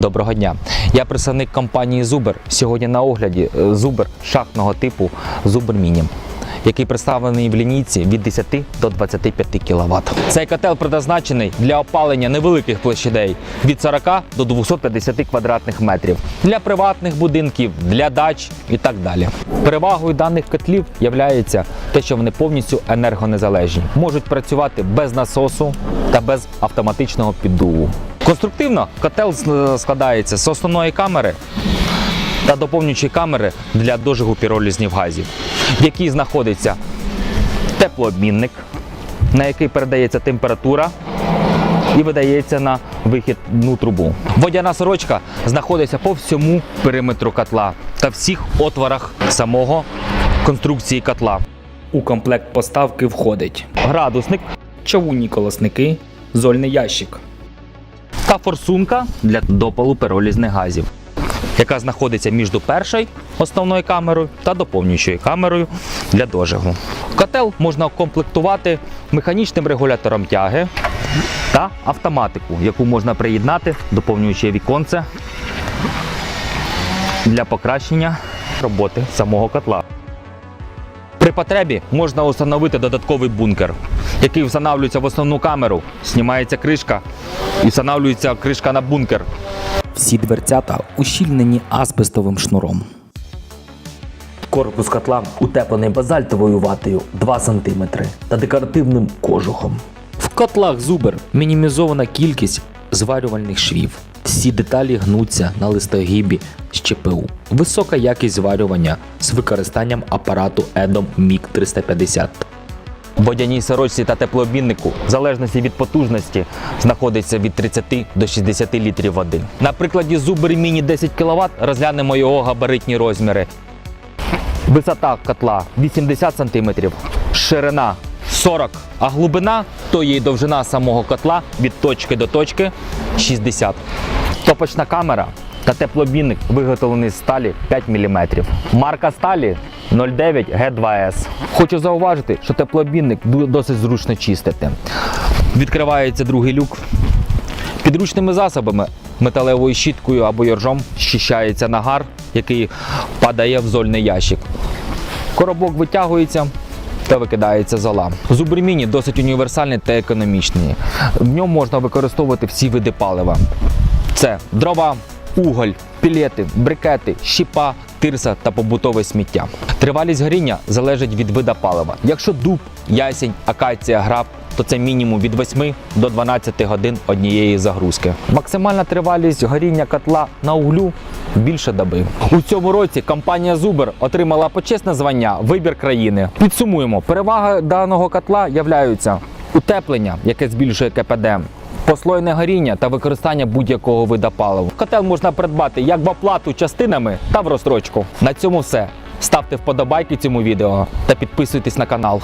Доброго дня. Я представник компанії Зубер. Сьогодні на огляді е, Зубер шахтного типу Зубер Міні. Який представлений в лінійці від 10 до 25 кВт. Цей котел предназначений для опалення невеликих площадей від 40 до 250 квадратних метрів для приватних будинків, для дач і так далі. Перевагою даних котлів є те, що вони повністю енергонезалежні, можуть працювати без насосу та без автоматичного піддуву. Конструктивно котел складається з основної камери та доповнюючої камери для дожигу піролізних газів, в якій знаходиться теплообмінник, на який передається температура і видається на вихідну трубу. Водяна сорочка знаходиться по всьому периметру котла та всіх отворах самого конструкції котла. У комплект поставки входить градусник, чавунні колосники, зольний ящик. Та форсунка для допалу пиролізних газів, яка знаходиться між першою основною камерою та доповнюючою камерою для дожигу. Котел можна комплектувати механічним регулятором тяги та автоматику, яку можна приєднати, доповнюючи віконце для покращення роботи самого котла. Потребі можна встановити додатковий бункер, який встановлюється в основну камеру, знімається кришка і встановлюється кришка на бункер. Всі дверцята ущільнені асбестовим шнуром. Корпус котла утеплений базальтовою ватою 2 см та декоративним кожухом. В котлах Зубер мінімізована кількість зварювальних швів. Всі деталі гнуться на листогібі ЧПУ. Висока якість зварювання з використанням апарату EDOM MiG 350. В водяній сорочці та теплообміннику, в залежності від потужності, знаходиться від 30 до 60 літрів води. На прикладі Zuber Mini 10 кВт розглянемо його габаритні розміри. Висота котла 80 см, ширина 40 а глибина, то є довжина самого котла від точки до точки 60. Топочна камера та теплообмінник виготовлений з сталі 5 мм. Марка сталі 09 G2S. Хочу зауважити, що теплообмінник ду- досить зручно чистити. Відкривається другий люк. Підручними засобами, металевою щіткою або йоржом щищається нагар, який падає в зольний ящик. Коробок витягується та викидається зола. Зубр міні досить універсальний та економічний. В ньому можна використовувати всі види палива. Це дрова, уголь, пілети, брикети, щіпа, тирса та побутове сміття. Тривалість горіння залежить від вида палива. Якщо дуб, ясень, акація, граб, то це мінімум від 8 до 12 годин однієї загрузки. Максимальна тривалість горіння котла на углю більше доби. У цьому році компанія Зубер отримала почесне звання Вибір країни. Підсумуємо, переваги даного котла являються утеплення, яке збільшує КПД. Послойне горіння та використання будь-якого вида палива. Котел можна придбати як в оплату частинами та в розстрочку. На цьому все. Ставте вподобайки цьому відео та підписуйтесь на канал.